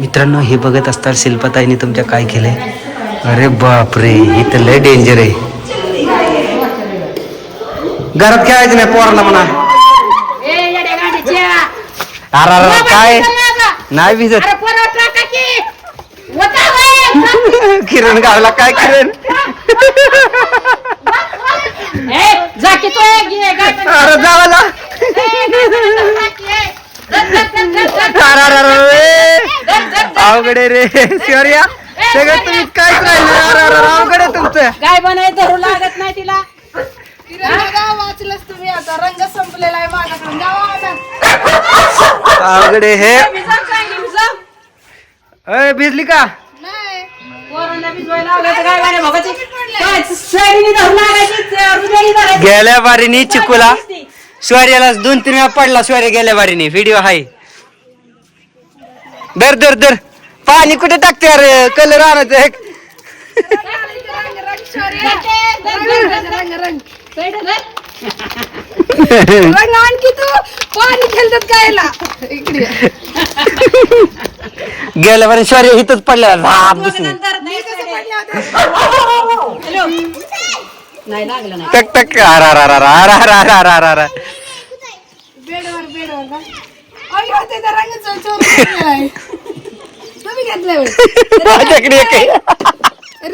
मित्रांनो हे बघत असताना शिल्पताईने तुमच्या काय केलंय? अरे बापरे इथं लय डेंजर आहे. घरात खेळायचं नाही पोराला म्हणा. अरे, काय? नाही भिजत. किरण गावला काय किरण? अरे जावाला. अवघड रे शिवर्या सगळं तुम्ही काय राहिलं अरे अरे अरे, अवघड आहे तुमचं. काय बनाय धरू लागत नाही तिला. गाव वाचलंच तुम्ही आता. रंग संपलेला आहे माझ्याकडून. आता. अवघड हे भिजव काय नाही भिजव. अय भिजली का? गेल्या बारीनी चिकूला. स्वार्याला दोन तीन वेळा पडला स्वार्या गेल्या बारीनी व्हिडिओ हाय दर दर दर पाणी कुठे टाकते अरे? कलर आणायचं एक रंग रंग रंग आणखी तू. पाणी खेळतात कायला इकडे. गेल्या बारी स्वार्या इथंच पडला राब दुसरी. नंतर नाही नाही लागलं नाही. टक टक. अरा रा रा रा रा रा रा रा रा रा बेडवर बेडवर का अय्यो ते तर रंग चोर चोर घेतलेला आहे. तुम्ही घेतलंय होय. माझ्याकडे एक आहे.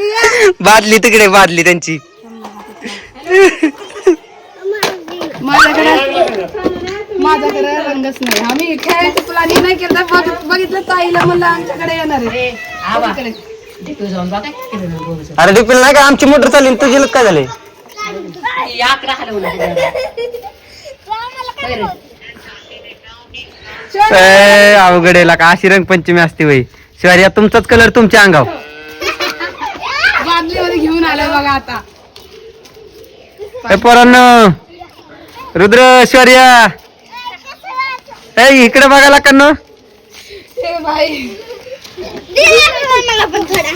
रिया. बादली तिकडे बादली त्यांची. माझ्याकडे माझ्याकडे रंगच नाही. आम्ही खेळायचं प्लॅनिंग नाही केलं बघ- बघितलं ताईला म्हणलं आमच्याकडे येणार आहे. इकडे. तू जाऊन बघ काय किती जण बोलत अरे डिपिल नाही का? आमची मोटर चालली तुझी लोक काय झाले? होते. आकडा हलवला ए, अवघड आहे का अशी रंगपंचमी असते वय. शिवाय तुमचाच कलर तुमच्या अंगावर. बादलीमध्ये घेऊन आलोय बघा आता. ए पोरांनो. रुद्र शौर्या ए इकडे बघायला कन्नो हे भाई मला पण थोडा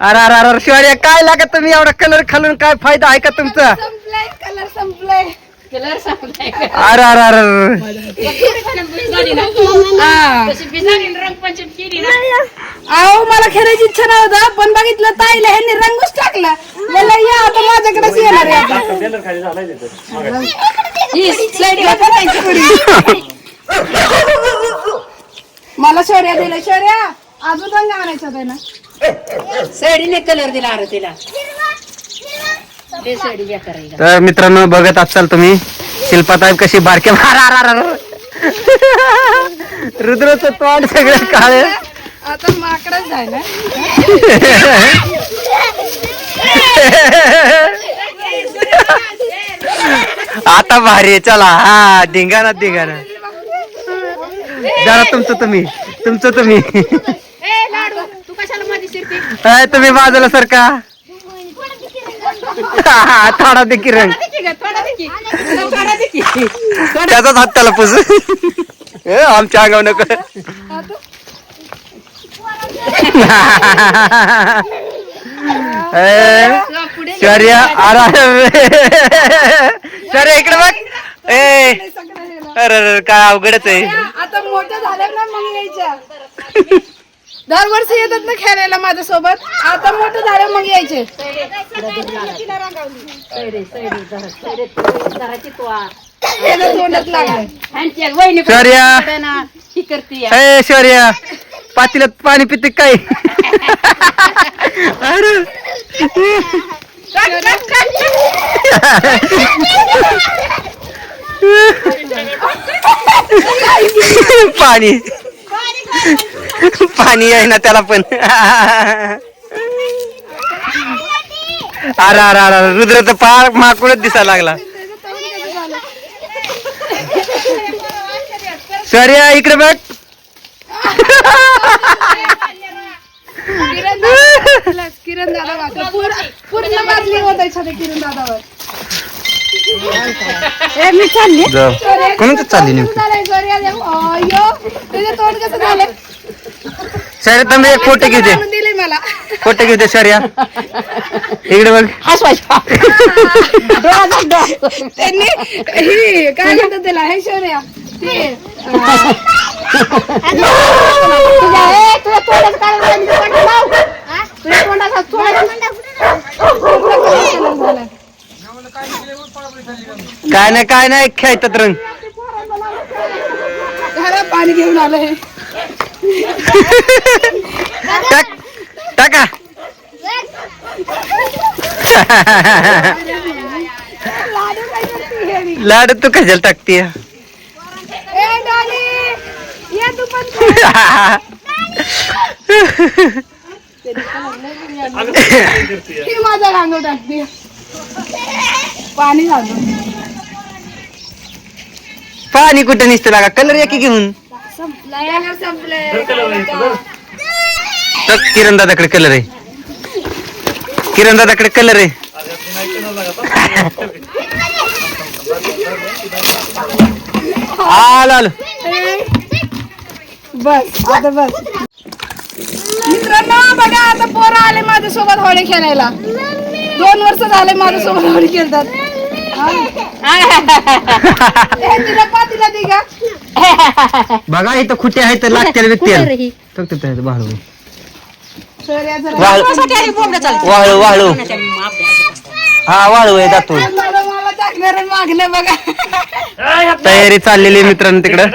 अरे अरे अरे शिवाय काय लागत तुम्ही एवढा कलर खालून काय फायदा आहे का तुमचा संपलंय कलर संपलंय अरे अरे अहो मला खेळायची इच्छा नव्हता पण बघितलं ताईला ह्यांनी रंगच टाकला. मला या आता माझ्याकडेच येणार. मला शौर्या दिला शौर्या. अजून रंग आणायचा होता ना. साडीने कलर दिला अरे तिला तर मित्रांनो बघत असाल तुम्ही शिल्पाताई कशी बारके रुद्रचं तोंड सगळं काळ. आता माकडच आहे ना आता भारी आहे चला. हा धिंगाणा धिंगाणा. जरा तुमचं तुम्ही तुमचं तुम्ही. तुम्ही बाजूला सरका. हा, थोडा दे किरण त्याचाच हात त्याला पुस. ए, आमच्या अंगावर नको. शौर्या शौर्या इकडे बघ. ए अरे काय अवघडच आहे. आता मोठ्या झाल्या ना मग यायच्या दरवर्षी येतात ना खेळायला माझ्या सोबत आता मोठं झालं मग यायचे. याला तोंडात लागलंय. शौर्या. ए शौर्या. पातीलात पाणी पिते काय? अरे. पाणी. पाणी आहे ना त्याला पण. अरे अरे अरे रुद्र तर पार माकडच दिसायला लागला. शौर्या इकडे बघ. बादली किरण दादावर ए, मी चालली. जाऊ कोणाचं चालली नेमकं? अयो तुझे तोंड कसं झालं? शर्या थांबे एक फोटो घेऊ दे दिले मला. फोटो घेऊ दे शर्या. इकडे बघ. त्यांनी ही काय म्हणतात त्याला? हे शौर्या. ते तुझ्या ए, तुझ्या तोंडाचं काय झालं? तुझ्या तोंडाला लाव. तुझ्या तोंडाचा तोंडाचा झालं. काय नाही काय नाही खेळतात रंग. घरात पाणी घेऊन आलं हे टाक टाका. लाडू हे तू कशाला टाकते ए डॉली ये तू पण खा. माझा रांगव टाकते पाणी झालं पाणी कुठं निसतं लागा कलर या की घेऊन. तर किरण दादाकडे कलर आहे. किरण दादाकडे कलर आहे. आलो आलो. बस आता बस. मित्रांनो बघा आता पोरं आले माझ्यासोबत होळी खेळायला. दोन वर्ष झाले माझ्यासोबत होळी खेळतात. हा. ए, तिला पा तिला दे का बघा इथं खुटे आहे तर लागतील व्यक्ती वाळू. शौर्याचं वाळू वाळू वाळू हा वाळू आहे दातून मला मला टाकणार आणि मागणं बघा. तयारी चाललेली आहे मित्रांनो तिकडं.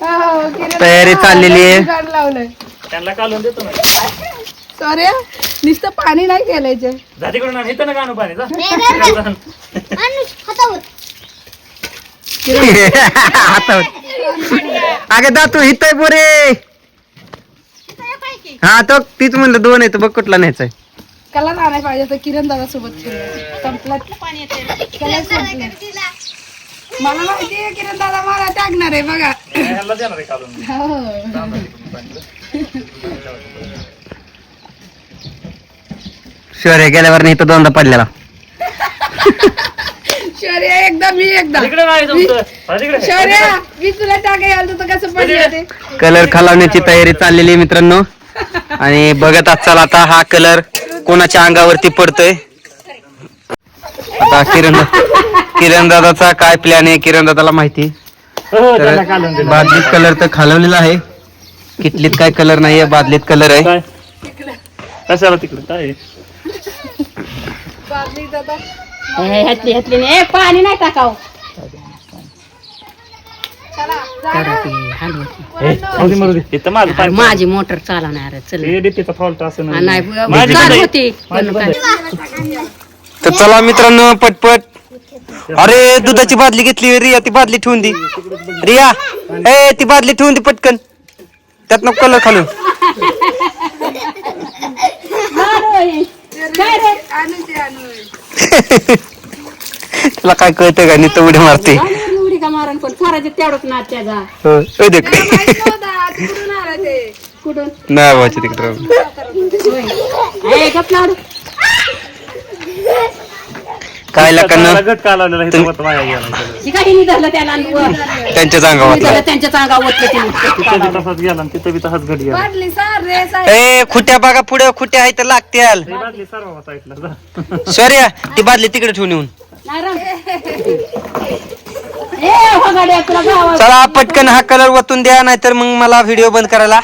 हो, हो, तयारी चाललेली आहे. गाड लावलंय. त्यांना काढून देतो ना. सॉरी नुसतं पाणी नाही केलायचे जा तिकडून आण. इथं नका आणू पाणी जा. अनुष, हातावर. अगं दातू हित बोरे हा तो तीच म्हणलं दोन आहे बघ कुठला न्यायचा आहे. आणायला पाहिजे तर किरण दादा सोबत संपला. कलर संपला. मला माहिती आहे किरण दादा मला टाकणार आहे बघा. हो. शौर्य गेल्यावर नाही तर दोनदा पडलेला. शौर्य एकदा मी एकदा. तिकडे नाही तुमचं हा, तिकडे शौर्य मी तुला टाकाय आलो तर कसं पडलं ते कलर खालावण्याची तयारी चाललेली आहे मित्रांनो. आणि बघत असाल आता हा कलर कोणाच्या अंगावरती पडतोय. आता किरण किरण दादाचा काय प्लॅन आहे किरण दादाला माहिती हो, त्यांना तर काढून दिलं. बादलीत कलर तर खालवलेला आहे. किटलीत काय कलर नाहीये बादलीत कलर आहे. काय? कशाला तिकडे? काय? आहे? बादली दादा ह्यातली ह्यातली. नाही. ए, पाणी नाही टाकाव. माझं मोटर चालवणार चल. हे डीपीचा फॉल्ट असं हा, नाही. नाही माझी चालू बंद आहे. होती. माझी पण बंद काय- आहे. तर चला मित्रांनो पटपट. अरे दुधाची बादली घेतली रिया ती बादली ठेवून दी. रिया ए ती बादली ठेवून दी पटकन. त्यातनं कलर खालून आणून दे, आणून. तुला काय कळतं का? नुसतं उड्या मारते. एवढी का मारण पण करायचे तेवढंच ना त्याचा हो, देख. कुठून आला ते. कुठून? नाही बाबाची तिकडे ए, गप लाडू. काय लोकांना गट वाया गेला काही त्याला आणि वर. त्यांच्या अंगावर त्यांच्या तिथं बी तसाच गेला आणि तिथं बी तसाच गेला. सार रे सार ए खुट्या बघा पुढे खुट्या आहे तर लागत्याल हे बादली सर्व साईडला. जा. सॉरी ती बादली तिकडे ठेवून येऊन. ए हो गाड्या तुला गावात. चला पटकन हा कलर वतून द्या नाहीतर मग मला व्हिडिओ बंद करायला.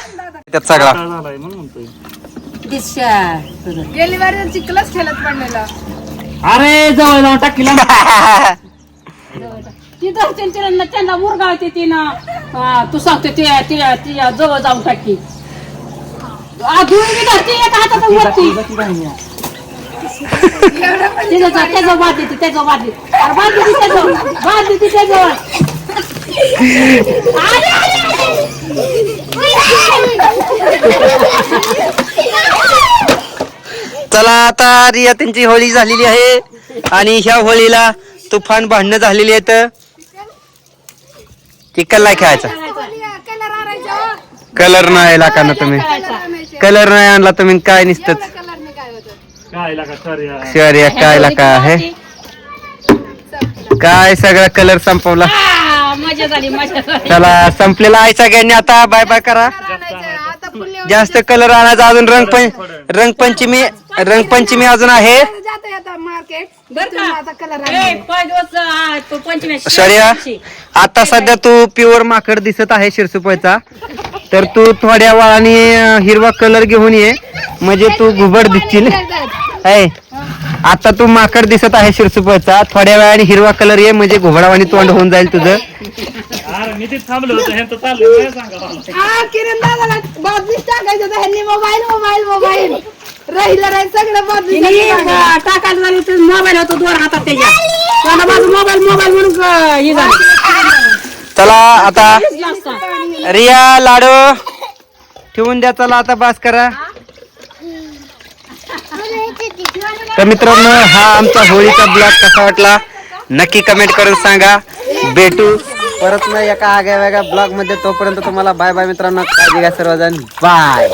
त्यात सगळा. काय झालाय म्हणून म्हणतोय दिशा तुझं. गेली बारी चिखलच खेळत पडलेला. अरे जवळ जाऊन टाकीला ती धरतील तिला त्यांना मुरगावते ती ना हा, तू सांगते ते जवळ जाऊन टाकी आ, धुळी बी धरती एका हातात वरती त्याचं बाद देते त्याचं बाद देते अरे बाद देते त्याचं बाद देते त्याचं अरे, अरे, चला आता रिया त्यांची होळी झालेली आहे. आणि ह्या होळीला तुफान भांडणं झालेली आहेत. चिकन नाही खेळायचा? कलर नाही कलर नाही लाकांना तुम्ही. कलर नाही आणला तुम्ही काय निसतच. काय होत शर्या काय आहे? काय सगळा कलर संपवला? चला संपलेला आहे सगळ्यांनी आता. बाय बाय करा. जास्त कलर आणायचा अजून. रंगपंच रंगपंचमी रंगपंचमी अजून आहे. जाते आता मार्केट बर का? आता कलर ए, पाच दिवस आ, तो पंचमी शर्या आता सध्या तू प्युअर माकड दिसत आहे शिरसुपयचा तर तू थोड्या वेळाने अं, हिरवा कलर घेऊन ये. म्हणजे तू घुबड दिसशील. आहे आता तू माकड दिसत आहे शिरसुपयचा थोड्या वेळाने हिरवा कलर ये म्हणजे घुबडावानी तोंड होऊन जाईल तुझं. हा किरण दादाला बाजूच टाकायचं होतं ह्यांनी मोबाईल मोबाईल मोबाईल राहिलं राहील सगळं बाजूच टाकायला झाली तर मोबाईल होतो दोन हातात त्याच्या. त्याला माझा मोबाईल मोबाईल म्हणून ग- हे झालं. चला आता. रिया लाडू ठेवून द्या चला आता बास करा. तर मित्रांनो हा आमचा होळीचा ब्लॉग कसा वाटला? नक्की कमेंट करून सांगा. भेटू परत ना एका आग्या वेगळ्या ब्लॉगमध्ये. तोपर्यंत तुम्हाला बाय बाय मित्रांनो. काळजी घ्या सर्वजण. बाय